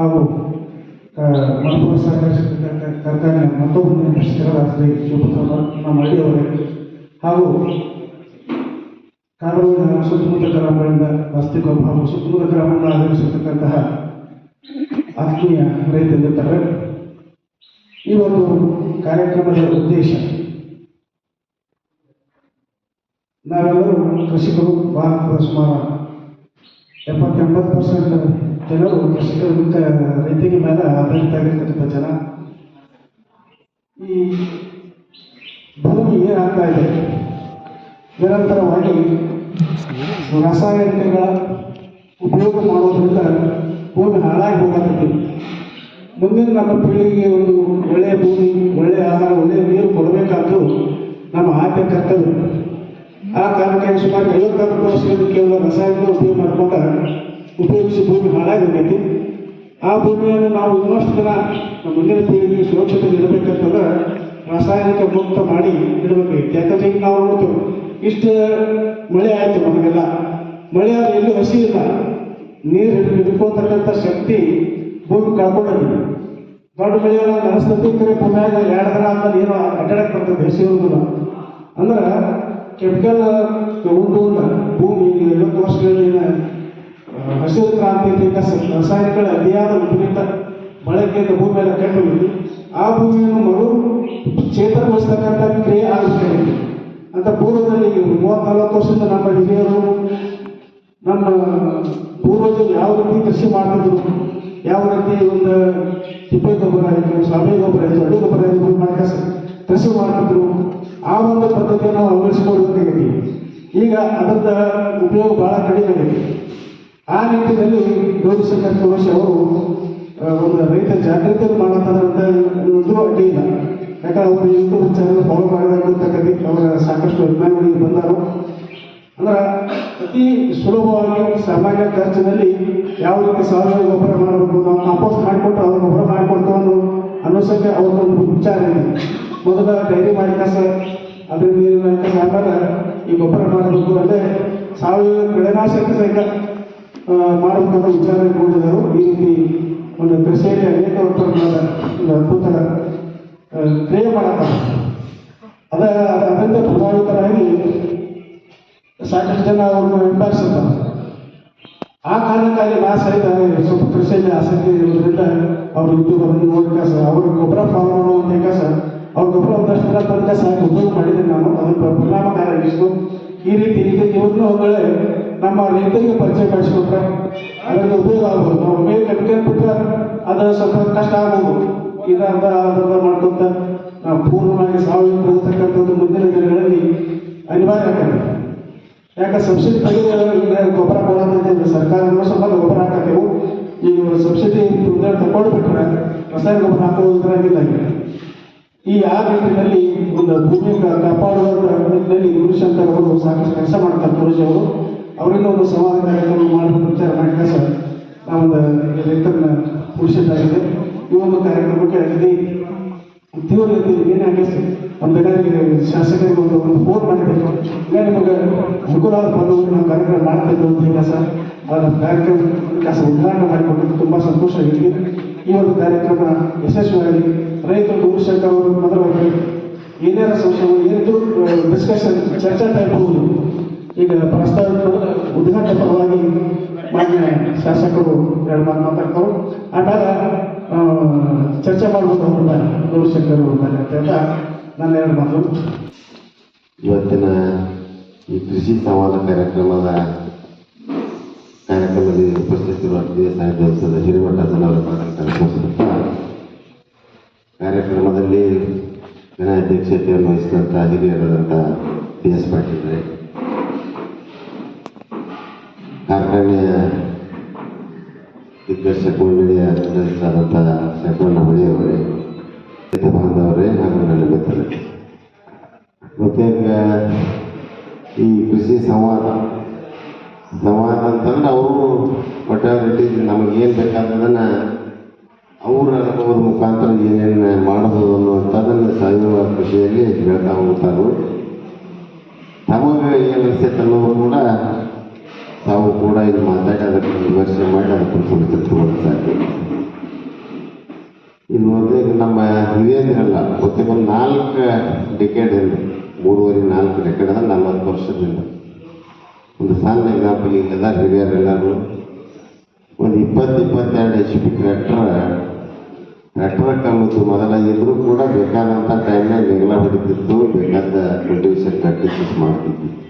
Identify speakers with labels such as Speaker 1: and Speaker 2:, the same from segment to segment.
Speaker 1: ಹಾಗೂ ಮಣಪುರ ಸಹಕಾರಿ ಕಾರ್ಖಾನೆ ಮತ್ತೊಬ್ಬ ಶಿವಪ್ರಸಾದ ಮಳ್ಳಿ ಅವರೇ. ಹಾಗೂ ಕಾರವಾರ ಸುತ್ತಮುತ್ತ ಗ್ರಾಮಗಳಿಂದ ವಾಸ್ತವಿಕ ಹಾಗೂ ಸುತ್ತಮುತ್ತ ಗ್ರಾಮಗಳನ್ನು ಆಧರಿಸಿರ್ತಕ್ಕಂತಹ ಆತ್ಮೀಯ ರೈತ ಮಿತ್ರರೇ ಈ ಒಂದು ಕಾರ್ಯಕ್ರಮದ ಉದ್ದೇಶ, ನಾವೆಲ್ಲರೂ ಕೃಷಿಕರು ಭಾರತದ ಸುಮಾರು ಎಪ್ಪತ್ತೆಂಬತ್ತು ಪರ್ಸೆಂಟ್ ಜನರು ಕೃಷಿಕರ ರೈತಿಗೆ ಮೇಲೆ ಆಧಾರಿತ ಆಗಿರ್ತಕ್ಕಂಥ ಜನ. ಈ ಭೂಮಿ ಏನಾಗ್ತಾ ಇದೆ? ನಿರಂತರವಾಗಿ ರಾಸಾಯನಿಕಗಳ ಉಪಯೋಗ ಮಾಡೋದ್ರಿಂದ ಭೂಮಿ ಹಾಳಾಗಿ ಹೋಗತ್ತೆ. ಮುಂದಿನ ನಮ್ಮ ಪೀಳಿಗೆಗೆ ಒಂದು ಒಳ್ಳೆಯ ಭೂಮಿ ಒಳ್ಳೆಯ ಆಹಾರ ಒಳ್ಳೆಯ ನೀರು ಕೊಡಬೇಕಾದ್ರೂ ನಮ್ಮ ಆದ್ಯ ಕರ್ತವ್ಯ. ಆ ಕಾರಣಕ್ಕೆ ಸುಮಾರು ಐವತ್ತಾರು ವರ್ಷದಿಂದ ಕೇವಲ ರಾಸಾಯನಿಕ ಉಪಯೋಗ ಮಾಡ್ಕೊಂಡ ಉಪಯೋಗಿಸಿ ಭೂಮಿ ಹಾಳಾಗಿರಬೇಕು. ಆ ಭೂಮಿಯನ್ನು ನಾವು ಇನ್ನಷ್ಟು ದಿನ ನಮ್ಮ ಮುಂದಿನ ಪೀಳಿಗೆಗೆ ಸುರಕ್ಷತೆ ಇಡಬೇಕಂತಂದ್ರೆ ರಾಸಾಯನಿಕ ಮುಕ್ತ ಮಾಡಿ ಇಡಬೇಕಾಗಿತ್ತು ಯಾಕಂದ್ರೆ ಈಗ ನಾವು ನೋಡ್ತೇವೆ, ಇಷ್ಟು ಮಳೆ ಆಯಿತು ನಮಗೆಲ್ಲ. ಮಳೆ ಆದರೆ ಎಲ್ಲೂ ಹಸಿ ಇಲ್ಲ. ನೀರು ಹಿಡ್ಕೋತಕ್ಕಂಥ ಶಕ್ತಿ ಭೂಮಿ ಕಳ್ಕೊಂಡದ್ದು ದೊಡ್ಡ ಮಳೆಯಲ್ಲ ಕರೆ ಭೂಮಿಯಾಗ ಎರಡು ದಿನ ಆದ್ಮೇಲೆ ನೀರು ಅಡ್ಡಾಡಕ್ಕೆ ಬರ್ತದೆ, ಹಸಿ ಇರೋದಿಲ್ಲ ಅಂದ್ರೆ ಕೆಮಿಕಲ್ ತಗೊಂಡು ಭೂಮಿ ಇವತ್ತು ವರ್ಷಗಳಿಂದ ಹಸಿರು ಕ್ರಾಂತಿ ರಾಸಾಯನಿಕಗಳ ಅತಿಯಾದ ವಿಪರೀತ ಬಳಕೆಯಿಂದ ಭೂಮಿ ಮೇಲೆ ಕೆಟ್ಟು ಹೋಗಿದ್ದು ಆ ಭೂಮಿಯನ್ನು ಮರು ಚೇತನಗೊಳಿಸ್ತಕ್ಕಂಥ ಕ್ರಿಯೆ ಆಗುತ್ತೆ ಅಂತ ಪೂರ್ವದಲ್ಲಿ ಮೂವತ್ತ್ ನಲವತ್ತು ವರ್ಷದಿಂದ ನಮ್ಮ ಹಿರಿಯರು, ನಮ್ಮ ಪೂರ್ವಜರು ಯಾವ ರೀತಿ ಕೃಷಿ ಮಾಡ್ತಿದ್ರು, ಯಾವ ರೀತಿ ಒಂದು ತಿಪ್ಪೆ ಗೊಬ್ಬರ ಆಯಿತು, ಸಾವಯವ ಗೊಬ್ಬರ ಆಯಿತು, ಅಡಿ ಗೊಬ್ಬರ ಆಯಿತು ಮಾಡ್ಕಸ ಕೃಷಿ ಮಾಡ್ತಿದ್ರು, ಆ ಒಂದು ಪದ್ಧತಿಯನ್ನು ನಾವು ಈಗ ಅದರ ಉಪಯೋಗ ಬಹಳ ಕಡಿಮೆ ಆಗೈತಿ. ಆ ನಿಟ್ಟಿನಲ್ಲಿ ಗೌರಿಶಂಕರ್ ಕೋಶ ಅವರು ಒಂದು ರೈತ ಜಾಗೃತಿಯನ್ನು ಮಾಡತ್ತಂತ ಒಂದು ಅಡ್ಡಿ ಇಲ್ಲ. ಯಾಕಂದ್ರೆ ಅವರು ಯೂಟ್ಯೂಬ್ ಚಾನಲ್ ಫಾಲೋ ಗೊತ್ತಾಗತಿ ಅವರ ಸಾಕಷ್ಟು ಅಭಿಮಾನಿಗಳಿಗೆ ಬಂದರು. ಅಂದ್ರೆ, ಅತಿ ಸುಲಭವಾಗಿ ಸಾಮಾನ್ಯ ಖರ್ಚಿನಲ್ಲಿ ಯಾವ ರೀತಿ ಸಾವಯವ ಗೊಬ್ಬರ ಮಾಡಬೇಕು ನಾವು ಕಾಂಪೋಸ್ಟ್ ಮಾಡಿಕೊಟ್ಟು ಅವ್ರ ಗೊಬ್ಬರ ಮಾಡಿಕೊಡ್ತು ಅನ್ನೋ ಅನ್ನೋಸಕ್ಕೆ ಅವ್ರದ್ದೊಂದು ವಿಚಾರ ಇದೆ. ಮೊದಲ ಡೈರಿ ಮಾಡಿಕಾಸ ಅದ್ರ ನೀರಿನ ಆಮೇಲೆ ಈ ಗೊಬ್ಬರ ಮಾಡಬೇಕು ಅಂದರೆ ಸಾವಯವ ಕಳೆನಾಶಕ ಸಹಿತ ಅನ್ನೋ ವಿಚಾರ ಇಟ್ಕೊಂಡಿದ್ದರು ಈ ರೀತಿ ಒಂದು ಕೃಷಿಯಲ್ಲಿ ಅನೇಕ ಪ್ರಮಾಣದ ಒಂದು ಅದ್ಭುತ ಕ್ರಿಯೆ ಮಾಡತ್ತಾರೆ ಅದ, ಅದರಿಂದ ಪ್ರಭಾವಿತರಾಗಿ ಸಾಕಷ್ಟು ಜನ ಅವ್ರನ್ನ ಹಿಂಬಾಲಿಸುತ್ತಾರೆ ಆ ಕಾರಣಕ್ಕಾಗಿ ನಾ ಸಹಿತ ಸ್ವಲ್ಪ ಕೃಷಿಯಲ್ಲಿ ಆಸಕ್ತಿ ಇರೋದ್ರಿಂದ ಅವರು ಯೂಟ್ಯೂಬ್ ಅದನ್ನು ನೋಡ್ಕಾಸ ಅವ್ರ ಗೊಬ್ಬರ ಫಾಲೋ ಮಾಡುವಂತ ಸರ್ ಅವ್ರ ಗೊಬ್ಬರ ಒಂದಷ್ಟು ದಿನ ತನಕ ಸಾಕು. ಉಪಯೋಗ ಮಾಡಿದ್ದೀನಿ ನಾನು. ಅದನ್ನು ಪರಿಣಾಮಕಾರಿಯಾಗಿತ್ತು ಈ ರೀತಿ ಈಗ ಇವ್ರನ್ನೂ ಒಳ್ಳೆ ನಮ್ಮ ರೈತರಿಗೆ ಪರಿಚಯ ಮಾಡಿಸ್ಕೊಂಡ್ರೆ ಅದರಿಂದ ಉಪಯೋಗ ಆಗ್ಬೋದು. ನಾವು ಮೇಲೆ ಕಟ್ಕೊಂಡ್ಬಿಟ್ರೆ ಅದು ಸ್ವಲ್ಪ ಕಷ್ಟ ಆಗ್ಬೋದು. ಇದು ಅರ್ಧ ಅರ್ಧ ಮಾಡ್ಕೊಂತ ನಾವು ಪೂರ್ಣವಾಗಿ ಸಾವಯವ ಬದುಕತಕ್ಕಂಥದ್ದು ಮುಂದಿನ ದಿನಗಳಲ್ಲಿ ಅನಿವಾರ್ಯ ಆಗ್ತದೆ ಯಾಕೆ ಸಬ್ಸಿಡಿ ತೆಗೆದು ಗೊಬ್ಬರ ಕೊಡೋದಂತ ಸರ್ಕಾರ ಸ್ವಲ್ಪ ಗೊಬ್ಬರ ಹಾಕಬೇಕು. ಈಗ ಸಬ್ಸಿಡಿ ತಗೊಂಡು ಬಿಟ್ರೆ ರಸಾಯನ ಗೊಬ್ಬರ ಹಾಕೋದ್ರಾಗಿಲ್ಲ ಈ ಆ ರೀತಿಯಲ್ಲಿ ಒಂದು ಭೂಮಿ ಕಾಪಾಡುವ ನಿಟ್ಟಿನಲ್ಲಿ ಗುರುಶಂಕರ್ ಅವರು ಸಾಕಷ್ಟು ಕೆಲಸ ಮಾಡ್ತಾರೆ. ಗುರುಜಿ ಅವರು ಅವರಿಂದ ಒಂದು ಸಮಾಜ ಕಾರ್ಯಕ್ರಮ ಮಾಡಬೇಕು ವಿಚಾರ ಮಾಡಿದ ಸರ್. ನಾವೊಂದು ರೈತರನ್ನ ಉಳಿಸಿದ್ದಾಗಿದೆ ಈ ಒಂದು ಕಾರ್ಯಕ್ರಮಕ್ಕೆ ಅಗದಿ ತೀವ್ರ ರೀತಿಯಲ್ಲಿ ಏನಾಗಿ ಒಂದು ಶಾಸಕರಿಗೆ ಒಂದು ಒಂದು ಫೋನ್ ಮಾಡಬೇಕು. ಇಲ್ಲ, ನಿಮಗೆ ಅನುಕೂಲ ಬಂದು ನಾವು ಕಾರ್ಯಕ್ರಮ ಮಾಡ್ತಿದ್ದು ಅಂತ ಸರ್. ಅದರ ಕಾರ್ಯಕ್ರಮ ಕೆಲಸ ಉದ್ಘಾಟನೆ ಮಾಡಿಕೊಟ್ಟು ತುಂಬ ಸಂತೋಷ ಆಗಿದೆ. ಈ ಒಂದು ಕಾರ್ಯಕ್ರಮ ಯಶಸ್ವಿಯಾಗಿ ರೈತರು ಗುರುಶಂಕರ್ ಅವರು ಮೊದಲು ಏನೇನು ಸಂಶಯ ಏನಿದ್ರು ಡಿಸ್ಕಷನ್ ಚರ್ಚಾ ಟೈಪ್ ಹೋಗುದು ಈಗ ಪ್ರಸ್ತಾವಿತ ಉದ್ಘಾಟನೆ ಮಾನ್ಯ ಶಾಸಕರು ಎರಡು ಮಾತು ಮಾತಾಡ್ತಾರೆ ಆಮೇಲೆ ಚರ್ಚೆ ಮಾಡ್ಬೋದು ಮೇಲೆ ಗೌರಿಶಂಕರ್ ಅಂತ ನನ್ನ ಎರಡು ಮಾತು.
Speaker 2: ಇವತ್ತಿನ ಈ ಕೃಷಿ ಸಂವಾದ ಕಾರ್ಯಕ್ರಮದ ಕಾರ್ಯಕ್ರಮದಲ್ಲಿ ಉಪಸ್ಥಿತಿರುವ ಹಿರಿಯ ಸಾಹಿತ್ಯೋತ್ಸವದ ಹಿರಿಮಠ ಕಾರ್ಯಕ್ರಮಿಸುತ್ತಾ ಕಾರ್ಯಕ್ರಮದಲ್ಲಿ ಜನ ಅಧ್ಯಕ್ಷತೆಯನ್ನು ವಹಿಸಿದಂಥ ಹಿರಿಯರಾದಂಥ ಪಿ ಎಸ್ ಪಾಟೀಲ್ರೆ ಕಾರ್ಖಾನೆಯ ದಿಗ್ದರ್ಶಕ ಮಂಡಳಿಯ ಸದಸ್ಯರಾದಂಥ ಶಂಕರಣ್ಣ ಹೊಳೆಯವರೇ ಬಾಂಧವರೇ ಹಾಗೂ ನನ್ನ ಮಿತ್ರರೇ ಈಗ ಈ ಕೃಷಿ ಸಂವಾದ ಸಂವಾದ ಅಂತಂದ್ರೆ ಅವರು ಒಟ್ಟಾರೆ ನಮಗೆ ಏನು ಬೇಕಾದದನ್ನು ಅವರ ಅನುಭವದ ಮುಖಾಂತರ ಏನೇನು ಮಾಡಬಹುದು ಅನ್ನುವಂಥದ್ದನ್ನು ಸಾವಯವ ಕೃಷಿಯಲ್ಲಿ ಹೇಳ್ತಾ ಹೋಗ್ತಾರೆ ತಮಗೆ ಏನು ಅನಿಸ್ತೈತೆ ಕೂಡ ತಾವು ಕೂಡ ಇದು ಮಾತಾಡೋದಕ್ಕೆ ವಿಮರ್ಶೆ ಮಾಡಿ ಅದಕ್ಕೆ ಸಂಸ್ಕೃತಿ ನಮ್ಮ ಹಿರಿಯಂದ್ರಲ್ಲ ಮತ್ತೆ ಒಂದು ನಾಲ್ಕು ಡಿಕೆಡಿಂದ ಮೂರುವರೆ, ನಾಲ್ಕು ಡೆಕೆಡ್ ಅಂದ್ರೆ ನಲ್ವತ್ತು ವರ್ಷದಿಂದ. ಒಂದು ಸಣ್ಣ ಎಕ್ಸಾಂಪಲ್ ಇಲ್ಲದ ಹಿರಿಯರೆಲ್ಲರೂ. ಒಂದು ಇಪ್ಪತ್ತು, ಇಪ್ಪತ್ತೆರಡು ಎಚ್ ಪಿ ಟ್ರ್ಯಾಕ್ಟರ್ ಟ್ರ್ಯಾಕ್ಟರ್ ಕಮ್ಮತ್ತು ಮೊದಲ ಕೂಡ ಬೇಕಾದಂಥ ಟೈಮ್ನಾಗ ನೆಗಲ ಹೊಡಿತಿತ್ತು ಬೇಕಾದ ಕಂಡೀಷನ್ ಪ್ರಾಕ್ಟೀಸಸ್ ಮಾಡ್ತಿದ್ವಿ.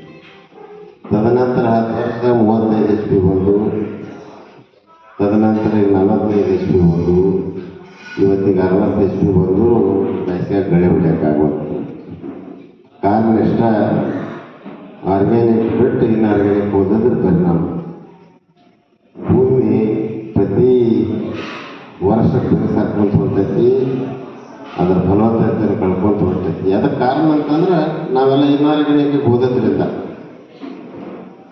Speaker 2: ತದನಂತರ ಹತ್ತು ವರ್ಷ ಮೂವತ್ತೈದು ಎಚ್ ಪಿ ಬಂದು ತದನಂತರ ಈಗ ನಲವತ್ತೈದು ಎಚ್ ಪಿ ಬಂದು ಇವತ್ತಿಗೆ ಅರವತ್ತು ಎಚ್ ಪಿ ಬಂದು ಬೇಸಿಗೆ ಗಳೆ ಹೊಡ್ಯೋಕ್ಕಾಗತ್ತೆ ಕಾರಣ ಇಷ್ಟ ಆರ್ಗ್ಯಾನಿಕ್ ಬಿಟ್ಟು ಇನ್ನು ಆರ್ಗ್ಯಾನಿಕ್ ಹೋದ್ರೆ ಪರಿಣಾಮ. ಭೂಮಿ ಪ್ರತಿ ವರ್ಷ ಸಾಕೊಂತ ಹೊರತೈತಿ ಅದರ ಫಲವತ್ತತೆಯನ್ನು ಕಳ್ಕೊಂತ ಹೊರತೈತಿ ಅದಕ್ಕೆ ಕಾರಣ ಅಂತಂದ್ರೆ ನಾವೆಲ್ಲ ಇನ್ನಾರ್ಗ್ಯಾನಿಕ್ ಹೋಗೋದ್ರಿಂದ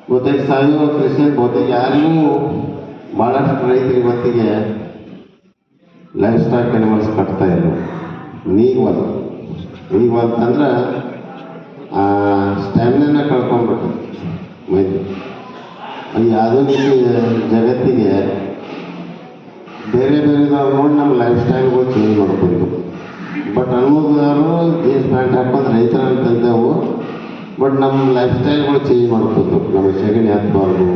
Speaker 2: ಬಹುತೇಕ ಸಾವಯವ ಕೃಷಿ ಬಹುತೇಕ ಯಾರಿಗೂ ಭಾಳಷ್ಟು ರೈತರಿಗೆ ಇವತ್ತಿಗೆ ಲೈಫ್ ಸ್ಟಾಕ್ ಅನಿಮಲ್ಸ್ ಕಟ್ತಾ ಇಲ್ಲ ನೀಗ್ವಲ್ ನೀಗ್ವಲ್ ಅಂದ್ರೆ ಸ್ಟ್ಯಾಮಿನ ಕಳ್ಕೊಂಡ್ಬಿಟ್ಟು ಈ ಆಧುನಿಕ ಜಗತ್ತಿಗೆ ಬೇರೆ ಬೇರೆ ನೋಡಿ ನಮ್ಮ ಲೈಫ್ ಸ್ಟೈಲ್ಗಳು ಚೇಂಜ್ ಮಾಡ್ಕೊಂಡು ಬಟ್ ಅನ್ನೋದವರು ಜೀನ್ಸ್ ಪ್ಯಾಂಟ್ ಹಾಕೊಂಡು ರೈತರ ಅಂತಂದೆವು ಬಟ್ ನಮ್ಮ ಲೈಫ್ ಸ್ಟೈಲ್ಗಳು ಚೇಂಜ್ ಮಾಡ್ಕೊಂಡು ನಮಗೆ ಸೆಗಣಿ ಹಾಕ್ಬಾರ್ದು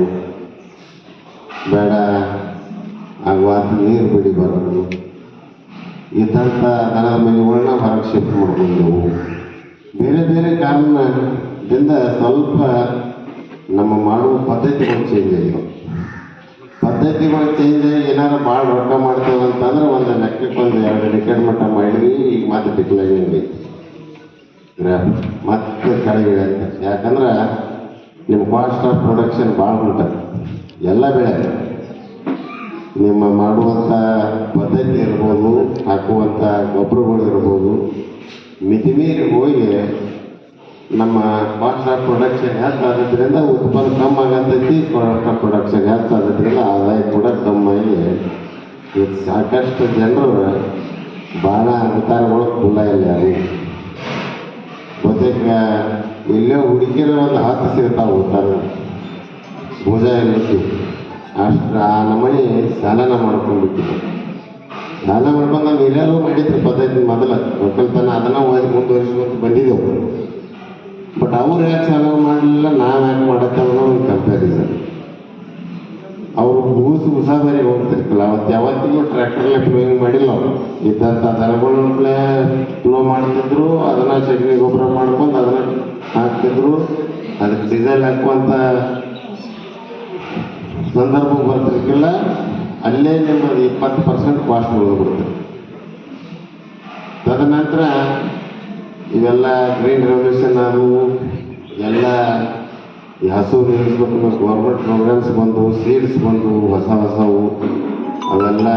Speaker 2: ಬೇಡ ಆಗುವಾತ ನೀರು ಬಿಡಿಬಾರ್ದು. ಇದ್ದಂಥ ದನದ ಮನೆಗಳನ್ನ ಹೊರಗೆ ಶಿಫ್ಟ್ ಮಾಡ್ಕೊಂಡೆವು ಬೇರೆ ಬೇರೆ ಕಾರಣದಿಂದ ಸ್ವಲ್ಪ ನಮ್ಮ ಮಾಡುವ ಪದ್ಧತಿಗಳು ಚೇಂಜ್ ಆಗಿವೆ. ಪದ್ಧತಿಗಳು ಚೇಂಜ್ ಆಗಿ ಏನಾರು ಭಾಳ ರೊಕ್ಕ ಮಾಡ್ತೇವೆ ಅಂತಂದ್ರೆ ಒಂದು ಲೆಕ್ಕಕ್ಕೆ ಒಂದು ಎರಡು ಡಿಕೆಟ್ ಮಟ್ಟ ಮಾಡಿದ್ವಿ ಈಗ ಮತ್ತೆ ಬಿಟ್ಲಾಗಿ ಮತ್ತೆ ಇಳಿಯುತ್ತೆ ಯಾಕಂದ್ರೆ ನಿಮ್ಮ ಕಾಸ್ಟ್ ಆಫ್ ಪ್ರೊಡಕ್ಷನ್ ಭಾಳ ಉಂಟು. ಎಲ್ಲ ಬೆಳೆ. ನಿಮ್ಮ ಮಾಡುವಂಥ ಪದ್ಧತಿ ಇರ್ಬೋದು ಹಾಕುವಂಥ ಗೊಬ್ಬರಗಳು ಇರ್ಬೋದು, ಮಿತಿಮೀರಿ ಹೋಗಿ ನಮ್ಮ ಕಾಸ್ಟ್ ಆಫ್ ಪ್ರೊಡಕ್ಷನ್ ಹೆಚ್ಚಾಗೋದ್ರಿಂದ ಉತ್ಪನ್ನ ಕಮ್ಮಿ ಆಗತೈತಿ ಕಾಸ್ಟ್ ಆಫ್ ಪ್ರೊಡಕ್ಷನ್ ಹೆಚ್ಚಾಗೋದ್ರಿಂದ ಆದಾಯ ಕೂಡ ಕಮ್ಮಾಗಿ ಸಾಕಷ್ಟು ಜನರು ಭಾಳ ಅವತಾರಗಳು ಕುಲ್ಲ ಇಲ್ಲ ಯಾರು ಬಹುತೇಕ ಇಲ್ಲೇ ಹುಡುಕಿರೋ ಒಂದು ಹತ್ತು ಸಿಗ್ತಾವೆ ಹೋಗ್ತಾರೆ. ಭುಜ ಇರ್ಲಿಕ್ಕೆ ಅಷ್ಟು ಆ ನಮ್ಮನೆ ಸಾಲನ ಮಾಡ್ಕೊಂಡ್ಬಿಟ್ಟಿದ್ದೆ ಸಾಲ ಮಾಡ್ಕೊಂಡು ನಾವು ಎಲ್ಲರೂ ಮಾಡಿದ್ರು, ಪದ್ಧತಿ ಮೊದಲ. ಒಕ್ಕಲ್ತನ ಅದನ್ನ ಓದಿ ಮುಂದುವರಿಸ್ಕೊಂತ ಬಂದಿದ್ದೆವು ಬಟ್ ಅವ್ರು ಯಾಕೆ ಸಾಲ ಮಾಡಲಿಲ್ಲ, ನಾವು ಯಾಕೆ ಮಾಡತ್ತೆ ಅನ್ನೋ ಒಂದು ಕಂಪ್ಯಾರಿಸನ್ ಅವರು ಹೂಸು ಉಸಾಬರಿ ಹೋಗ್ತಿರ್ತಿಲ್ಲ. ಅವತ್ತು ಯಾವತ್ತಿಗೂ ಟ್ರ್ಯಾಕ್ಟರ್ಲೆ ಫ್ಲೋಯಿಂಗ್ ಮಾಡಿಲ್ಲ ಅವರು. ಇದ್ದಂಥ ದನಗಳನ್ನೇ ಫ್ಲೋ ಮಾಡ್ತಿದ್ರು, ಅದನ್ನ ಸಗಣಿ ಗೊಬ್ಬರ ಮಾಡ್ಕೊಂಡು ಅದನ್ನ ಹಾಕ್ತಿದ್ರು. ಅದಕ್ಕೆ ಡೀಸೆಲ್ ಹಾಕುವಂಥ ಸಂದರ್ಭ ಬರ್ತಿರ್ಕಿಲ್ಲ ಅಲ್ಲೇ ನಿಮ್ಮದು ಇಪ್ಪತ್ತು ಪರ್ಸೆಂಟ್ ಕಾಸ್ಟ್ ಉಳಿದ್ಬಿಡ್ತದೆ ತದನಂತರ ಇವೆಲ್ಲ ಗ್ರೀನ್ ರೆವಲ್ಯೂಷನ್ ಅದು, ಎಲ್ಲ ಈ ಹಸು ನಿಲ್ಲಿಸ್ಬೇಕು ಗೌರ್ಮೆಂಟ್ ಪ್ರೋಗ್ರಾಮ್ಸ್ ಬಂದು ಸೀಡ್ಸ್ ಬಂದು, ಹೊಸ ಹೊಸವು ಅವೆಲ್ಲ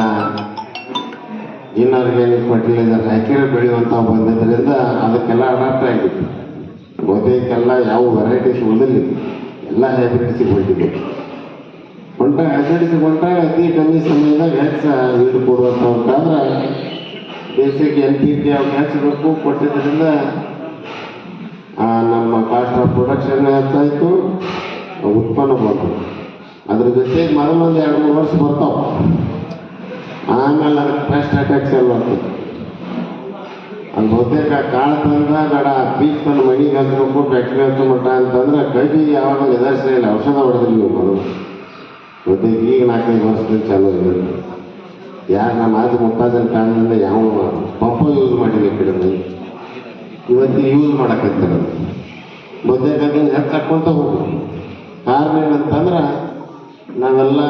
Speaker 2: ಇನ್ಆರ್ಗ್ಯಾನಿಕ್ ಫರ್ಟಿಲೈಸರ್ ಹಾಕಿರೋ ಬೆಳೆಯುವಂಥವು ಬಂದಿದ್ದರಿಂದ ಅದಕ್ಕೆಲ್ಲ ಅಡಾಪ್ಟ್ ಆಗಿತ್ತು. ಬಹುತೇಕೆಲ್ಲ ಯಾವ ವೆರೈಟೀಸ್ ಉಳಿದಿಲ್ಲ. ಎಲ್ಲ ಹೈಬ್ರಿಡ್ಸಿಗೆ ಹೊಂಟಿದೆ ಹೊಂಟಾಗ ಹೈಬ್ರಿಡ್ಸಿಗೆ ಅತಿ ಕಮ್ಮಿ ಸಮಯದಾಗ ಹೆಚ್ಚು ಈಡು ಅಂದ್ರೆ ಬೇಸಿಗೆ ಎನ್ ಪಿ ಪಿ ಅವ್ರು ಹೆಚ್ಚಬೇಕು ಕೊಟ್ಟಿದ್ದರಿಂದ ನಮ್ಮ ಪ್ರೊಡಕ್ಷನ್ ಹೆಚ್ಚಾಯಿತು ಉತ್ಪನ್ನ ಬಂತು. ಅದ್ರ ಜೊತೆಗೆ ಒಂದು ಎರಡು ಮೂರು ವರ್ಷ ಬರ್ತಾವೆ. ಆಮೇಲೆ ಅದಕ್ಕೆ ಪೆಸ್ಟ್ ಅಟ್ಯಾಕ್ಸ್ ಎಲ್ಲ ಆಗ್ತದೆ ಅದು ಬಹುತೇಕ ಕಾಳು ತಂದ ಗಡ ಬೀಚ್ ತಂದು ಮಣಿಗೆ ಹಚ್ಬೇಕು ಫ್ಯಾಕ್ಟ್ರಿ ಹಚ್ಚೋ ಮಟ್ಟ ಅಂತಂದ್ರೆ ಗಡಿ ಯಾವಾಗ ಇಲ್ಲ, ಔಷಧ ಹೊಡೆದ್ರಿ ನೀವು ಮೊದಲು. ಮತ್ತು ಈಗ ನಾಲ್ಕೈದು ವರ್ಷದಿಂದ ಚಾಲು ಇದೆ. ಯಾರು ನಮ್ಮ ಆಜು ಮುತ್ತಾಜನ ಕಾರಣದಿಂದ ಯಾವ ಪಂಪ ಯೂಸ್ ಮಾಡಿಲ್ಲ ಇವತ್ತು ಯೂಸ್ ಮಾಡಕತ್ತಾರ ಬಹುತೇಕ ಅದನ್ನ ಹೆಚ್ಚಾಕೊಂತ ಹೋಗು ಕಾರಣ ಏನಂತಂದ್ರೆ, ನಾವೆಲ್ಲ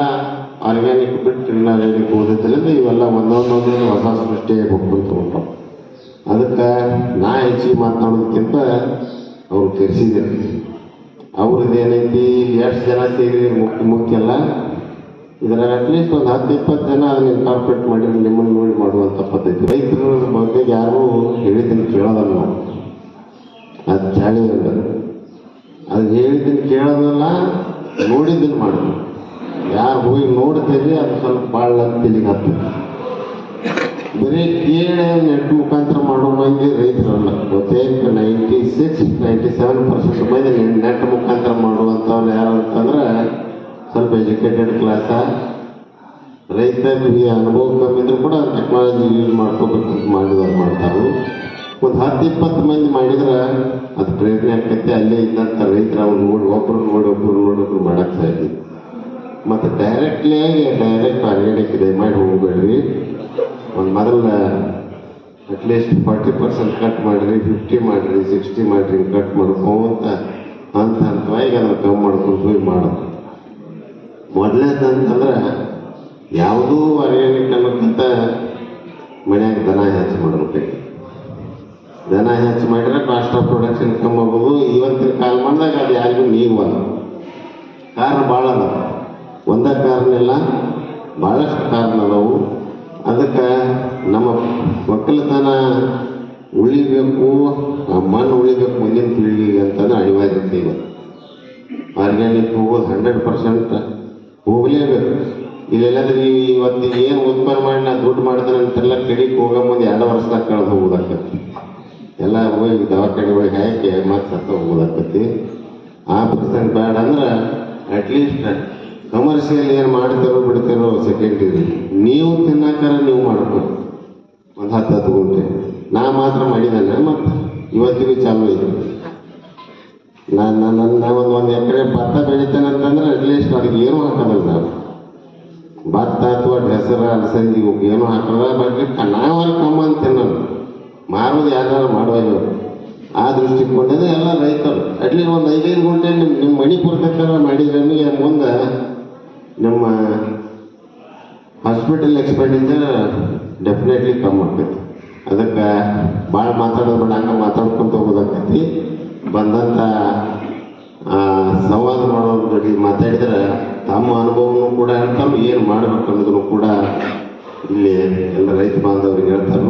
Speaker 2: ಆರ್ಗ್ಯಾನಿಕ್ ಬಿಟ್ಟು ಆರ್ಗ್ಯಾನಿಕ್ ಓದಿದ್ರಿಂದ ಇವೆಲ್ಲ ಒಂದೊಂದೊಂದೇನು ಹೊಸ ಸೃಷ್ಟಿಯಾಗಿ ಹೋಗ್ಕೊಂತ ಹೊಂಟಾವ ಅದಕ್ಕೆ ನಾ ಹೆಚ್ಚಿಗೆ ಮಾತನಾಡೋದಕ್ಕಿಂತ ಅವ್ರು ಕರೆಸಿದ್ದಾರೆ ಅವ್ರದ್ದು ಏನೈತಿ, ಎಷ್ಟು ಜನ ಸೇರಿ ಮುಖ್ಯ ಮುಖ್ಯಲ್ಲ ಇದ್ರಾಗ ಅಟ್ಲೀಸ್ಟ್ ಒಂದು ಹತ್ತು ಇಪ್ಪತ್ತು ಜನ ಅದನ್ನ ಇನ್ಕಾರ್ಪೊರೇಟ್ ಮಾಡಿ ನಿಮ್ಮನ್ನು ನೋಡಿ ಮಾಡುವಂಥ ಪದ್ಧತಿ. ರೈತರ ಬಗ್ಗೆ ಯಾರು ಹೇಳಿದ್ದನ್ನು ಕೇಳೋದಲ್ಲ ಅದು ಜಾಳಿ ಅಲ್ಲ ಅದು ಹೇಳಿದ್ದನ್ನು ಕೇಳೋದಲ್ಲ, ನೋಡಿದ್ದನ್ನು ಮಾಡೋದು. ಯಾರು ಹೋಗಿ ನೋಡ್ತೇವೆ, ಅದು ಸ್ವಲ್ಪ ಭಾಳ ತಲೆಗೆ ಹತ್ತೈತಿ ಬರೀ ಕೇಳಿ ನೆಟ್ ಮುಖಾಂತರ ಮಾಡೋ ಮಂದಿ ರೈತರಲ್ಲ. ಬಹುತೇಕ ninety six ninety seven percent ಮಂದಿ ನೆಟ್ ಮುಖಾಂತರ ಮಾಡುವಂಥವ್ರು ಯಾರು ಅಂತಂದ್ರೆ ಸ್ವಲ್ಪ ಎಜುಕೇಟೆಡ್ ಕ್ಲಾಸ ರೈತರಿಗೆ ಅನುಭವ ಕಮ್ಮಿ ಇದ್ರೂ ಕೂಡ ಟೆಕ್ನಾಲಜಿ ಯೂಸ್ ಮಾಡ್ಕೋಬೇಕಂತ ಮಾಡಿದವ್ರು ಮಾಡ್ತಾರೆ ಒಂದು ಹತ್ತು ಇಪ್ಪತ್ತು ಮಂದಿ ಮಾಡಿದ್ರೆ ಅದು ಪ್ರೇರಣೆ ಆಕೈತಿ ಅಲ್ಲೇ ಇದ್ದಂಥ ರೈತರು ಅವ್ರು ನೋಡಿ, ಒಬ್ರು ನೋಡಿ ಒಬ್ರು ನೋಡಿ ಒಬ್ರು ಮಾಡಕ್ಕೆ ಸಾಧ್ಯ ಮತ್ತು ಡೈರೆಕ್ಟ್ಲಿ ಡೈರೆಕ್ಟ್ ಆರ್ಗ್ಯಾನಿಕ್ ದಯಮಾಡಿ ಹೋಗಬೇಡ್ರಿ. ಒಂದು ಮೊದಲ at least forty percent cut ಮಾಡಿರಿ ಫಿಫ್ಟಿ ಮಾಡಿರಿ ಸಿಕ್ಸ್ಟಿ ಮಾಡಿರಿ ಕಟ್ ಮಾಡ್ಕೊಂತ ಹಂತ ಹಂತವಾಗಿ ಅದನ್ನು ಕಮ್ಮಿ ಮಾಡ್ಕೊಂಡು ಹೋಗಿ ಮಾಡೋದು. ಮೊದಲನೇದಂತಂದ್ರೆ ಯಾವುದೂ ಆರ್ಗ್ಯಾನಿಕ್ ಅನ್ನೋಕ್ಕಿಂತ ಮನ್ಯಾಗ ದನ ಹೆಚ್ಚು ಮಾಡ್ಬೇಕು ದನ ಹೆಚ್ಚು ಮಾಡಿದ್ರೆ ಕಾಸ್ಟ್ ಆಫ್ ಪ್ರೊಡಕ್ಷನ್ ಕಮ್ಮಿ ಆಗೋದು ಇವತ್ತಿನ ಕಾಲಮಾನದಾಗ ಅದು ಯಾರಿಗೂ ನೀಗವಲ್ಲ ಕಾರಣ ಭಾಳ ಅದ ಒಂದೇ ಕಾರಣ ಇಲ್ಲ ಭಾಳಷ್ಟು ಕಾರಣ ಅದಾವು ಅದಕ್ಕೆ ನಮ್ಮ ಒಕ್ಕಲತನ ಉಳಿಬೇಕು ಆ ಮಣ್ಣು ಉಳಿಬೇಕು ಮುಂದಿನ ಪೀಳಿಗೆಗೆ ಅಂತಂದ್ರೆ ಅನಿವಾರ್ಯತೆ ಇವತ್ತು ಆರ್ಗ್ಯಾನಿಕ್ ಹೋಗೋದು ಹಂಡ್ರೆಡ್ ಪರ್ಸೆಂಟ್ ಹೋಗಲೇಬೇಕು ಇಲ್ಲೆಲ್ಲಾದ್ರೆ ನೀವು ಇವತ್ತು ಏನು ಉತ್ಪನ್ನ ಮಾಡಿ ನಾ ದುಡ್ಡು ಮಾಡಿದ್ರೆ ಅಂತೆಲ್ಲ ಕಡಿಗೆ ಹೋಗೋ ಮುಂದೆ ಎರಡು ವರ್ಷದಾಗ ಕಳೆದು ಹೋಗೋದಾಕತಿ ಎಲ್ಲ ಹೋಗಿ ದವಾಖಾನೆಗಳಿಗೆ ಹಾಕಿ ಮತ್ತೆ ಸತ್ತ ಹೋಗೋದಾಕತಿ ಆ ಪರ್ಸೆಂಟ್ ಬೇಡ ಅಂದ್ರೆ ಅಟ್ಲೀಸ್ಟ್ ಕಮರ್ಷಿಯಲ್ ಏನು ಮಾಡ್ತಾರೋ ಬಿಡ್ತಾರೋ ಸೆಕೆಂಡ್ರಿ ನೀವು ತಿನ್ನಾಕರ ನೀವು ಮಾಡ್ಬೇಕು ಒಂದು ಹತ್ತು ಹತ್ತು ಗುಂಟೆ. ನಾ ಮಾತ್ರ ಮಾಡಿದ್ದಾನೆ ಮತ್ತು ಇವತ್ತಿಗೂ ಚಾಲು ಐತಿ ನಾನು ನನ್ನ ನಾನು ಒಂದು ಒಂದು ಎಕರೆ ಭತ್ತ ಬೆಳಿತೇನೆ ಅಂತಂದ್ರೆ ಅಟ್ಲೀಸ್ಟ್ ಅದಕ್ಕೆ ಏನೂ ಹಾಕೋದಲ್ಲ ನಾವು. ಭತ್ತ ಅಥವಾ ಹೆಸರು ಅಲಸಂದಿ ಏನು ಹಾಕಲ್ಲ, ಬಟ್ ನಾವಲ್ಲಿ ಕಮ್ಮ ಅಂತ ಯಾರು ಮಾಡೋದು ಆ ದೃಷ್ಟಿಕೋನದಿಂದ ಎಲ್ಲ ರೈತರು ಅಟ್ಲೀಸ್ಟ್ ಒಂದು ಐದೈದು ಗಂಟೆ ನಿಮ್ಮ ನಿಮ್ಮ ಮಣಿಪುರದಕ್ಕೆಲ್ಲ ಮಾಡಿದ್ರೆ ನಿಮಗೆ ಮುಂದೆ ನಮ್ಮ ಹಾಸ್ಪಿಟಲ್ ಎಕ್ಸ್ಪೆಂಡಿಚರ್ ಡೆಫಿನೆಟ್ಲಿ ಕಮ್ಮಿ ಆಗ್ತೈತಿ. ಅದಕ್ಕೆ ಭಾಳ ಮಾತಾಡೋದು ಬೇಡ ಹಂಗೆ ಮಾತಾಡ್ಕೊಂತ ಹೋಗೋದಾಕೈತಿ ಬಂದಂಥ ಸಂವಾದ ಮಾಡೋದ್ರ ಬಗ್ಗೆ ಮಾತಾಡಿದ್ರೆ ತಮ್ಮ ಅನುಭವನೂ ಕೂಡ ಹೇಳ್ತಾರೆ, ಏನು ಮಾಡ್ಬೇಕು ಅನ್ನೋದನ್ನು ಕೂಡ ಇಲ್ಲಿ ಎಲ್ಲ ರೈತ ಬಾಂಧವರಿಗೆ ಹೇಳ್ತಾರೆ.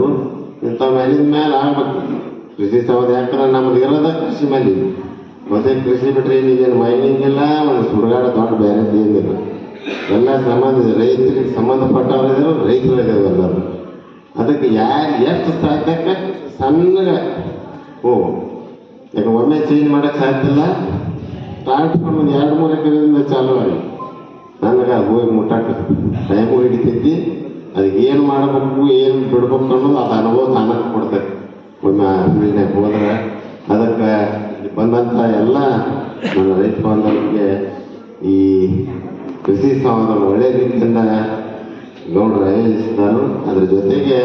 Speaker 2: ಇಂಥ ಮೇಲಿನ ಮೇಲೆ ಆಗ್ಬೇಕು. ಕೃಷಿ ಸಂವಾದ ಯಾಕಂದ್ರೆ ನಮ್ದು ಇರೋದ ಕೃಷಿ ಮೇಲೆ. ಮತ್ತೆ ಕೃಷಿ ಬಿಟ್ಟರೆ ಏನಿದೇನು ಮೈನಿಂಗ್ ಇಲ್ಲ, ಒಂದು ಸುಡುಗಾಡ ದೊಡ್ಡ ಬೇರೆ ಏನಿಲ್ಲ. ಎಲ್ಲ ಸಂಬಂಧ ರೈತರಿಗೆ ಸಂಬಂಧಪಟ್ಟವ್ರಿದ್ರು ಇದ್ರು, ರೈತರು ಇದಾವೆ ಎಲ್ಲರೂ. ಅದಕ್ಕೆ ಯಾರು ಎಷ್ಟು ಸಾಧ್ಯಕ್ಕೆ ಸಣ್ಣಗೆ ಓ ಈಗ ಒಮ್ಮೆ ಚೇಂಜ್ ಮಾಡೋಕ್ಕೆ ಸಾಧ್ಯ ಇಲ್ಲ. ಟ್ರಾನ್ಸ್ಫರ್ ಒಂದು ಎರಡು ಮೂರು ಎಕರೆಯಿಂದ ಚಾಲೂ ಆಗಿ. ನನಗೆ ಹೋಗಿ ಮುಟ್ಟಾಕ ಟೈಮು ಹಿಡಿತೈತಿ ಅದಕ್ಕೆ ಏನು ಮಾಡಬೇಕು, ಏನು ಬಿಡ್ಬೇಕು ಅನ್ನೋದು ಅದು ಅನುಭವ ತಾನಕ್ಕೆ ಕೊಡ್ತೈತಿ ಒಮ್ಮೆ ಫೀಲ್ಡ್ನಾಗ ಹೋದ್ರೆ ಅದಕ್ಕೆ ಬಂದಂಥ ಎಲ್ಲ ನನ್ನ ರೈತ ಬಾಂಧವರಿಗೆ ಈ ಕೃಷಿ ಸಾಮಾನು ಒಳ್ಳೆಯ ರೀತಿಯಿಂದ ಗೌಡ್ರು ಆಯೋಜಿಸಿದರು ಅದ್ರ ಜೊತೆಗೆ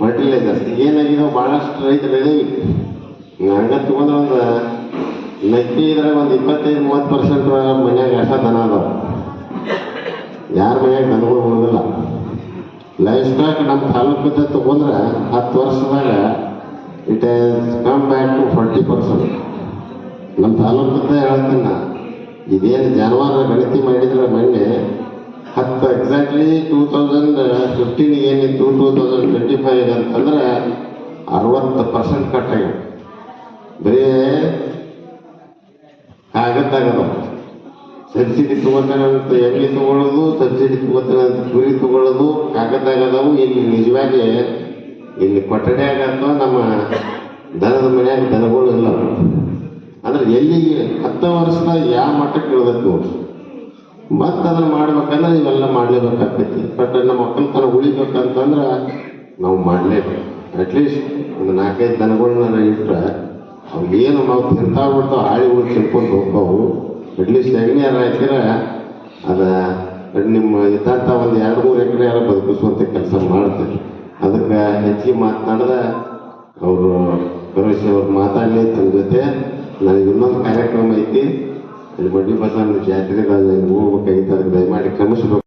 Speaker 2: ಫರ್ಟಿಲೈಸರ್ಸ್ ಏನಾಗಿದೆ ಭಾಳಷ್ಟು ರೈತರು ಇದ್ದೀವಿ ಹಂಗ ತೊಗೊಂಡ್ರೆ ಒಂದು ನಕ್ಕಿ ಇದ್ರೆ ಒಂದು ಇಪ್ಪತ್ತೈದು, ಮೂವತ್ತು ಪರ್ಸೆಂಟ್ ಮನ್ಯಾಗ ದನ ಅದಾವ. ಯಾರ ಮನ್ಯಾಗ ದನಗಳು ಉಳಿದಿಲ್ಲ. ಲೈಫ್ ಸ್ಟಾಕ್ ನಮ್ಮ ತಾಲೂಕಿಂದ ತಗೊಂಡ್ರೆ ಹತ್ತು ವರ್ಷದಾಗ it is come back to forty percent ನಮ್ಮ ತಾಲೂಕಿಂದ ಹೇಳ್ತೀನಿ ನಾ ಇದೇನು ಜಾನುವಾರು ಗಣತಿ ಮಾಡಿದ್ರೆ ಮೊನ್ನೆ ಹತ್ತು ಎಕ್ಸಾಕ್ಟ್ಲಿ ಟೂ ತೌಸಂಡ್ ಫಿಫ್ಟೀನ್ ಏನಿತ್ತು ಟೂ ತೌಸಂಡ್ ಟ್ವೆಂಟಿ ಫೈವ್ ಅಂತಂದ್ರೆ ಅರವತ್ತು ಪರ್ಸೆಂಟ್ ಕಟ್ ಆಗ್ಯಾವ ಬರೀ ಕಾಗದ್ದಾಗದ ಸಬ್ಸಿಡಿ ತಗೋತಾನಂತ ಎಣ್ಣೆ ತಗೊಳ್ಳೋದು, ಸಬ್ಸಿಡಿ ತಗೋತಾನಂತ ಕುರಿ ತಗೊಳ್ಳೋದು ಕಾಗದ್ದಾಗದವು ಇಲ್ಲಿ ನಿಜವಾಗಿ ಇಲ್ಲಿ ಕೊಠಡಿಯಾಗ ಅಥವಾ ನಮ್ಮ ದನದ ಮನೆಯಾಗ ದನಗಳು ಇಲ್ಲ. ಅಂದ್ರೆ ಎಲ್ಲಿ ಹತ್ತು ವರ್ಷದ ಯಾವ ಮಟ್ಟಕ್ಕೆ ನೋಡಿ ಮತ್ತೆ ಅದನ್ನು ಮಾಡ್ಬೇಕಂದ್ರೆ ಇವೆಲ್ಲ ಮಾಡ್ಲೇಬೇಕಾಗ್ತೈತಿ. ಬಟ್ ನಮ್ಮ ಒಕ್ಕಲ್ತನ ಉಳಿಬೇಕಂತಂದ್ರೆ ನಾವು ಮಾಡಲೇಬೇಕು. ಅಟ್ಲೀಸ್ಟ್ ಒಂದು ನಾಲ್ಕೈದು ದನಗಳನ್ನ ಇಟ್ಟರೆ ಅವು ಏನು ನಾವು ತಿಂತಾ ಬಿಡ್ತಾವ ತಿನ್ಕೊಂಡು ಹೋಗ್ತಾವು ಅಟ್ಲೀಸ್ಟ್ ಎಣ್ಣೆಯಾರ ಹಾಕಿದ್ರೆ ಅದ ನಿಮ್ಮ ಇದ್ದಂಥ ಒಂದು ಎರಡು ಮೂರು ಎಕರೆ ಯಾರ ಬದುಕಿಸುವಂಥ ಕೆಲಸ ಮಾಡ್ತೀವಿ ಅದಕ್ಕೆ ಹೆಚ್ಚಿಗೆ ಮಾತನಾಡಿದ ಅವರು ಭರವಸೆ ಅವ್ರು ಮಾತಾಡಲಿ ತನ್ನ ಜೊತೆ. ನನಗೆ ಇನ್ನೊಂದು ಕಾರ್ಯಕ್ರಮ ಐತಿ. ಅಲ್ಲಿ ಬಡ್ಡಿ ಬಸವನ ಜಾತ್ರೆಗೆ ಹೋಗ್ಬೇಕಾಗಿತ್ತು, ಅದಕ್ಕೆ ದಯಮಾಡಿ ಕ್ರಮಿಸ್ಬೇಕು.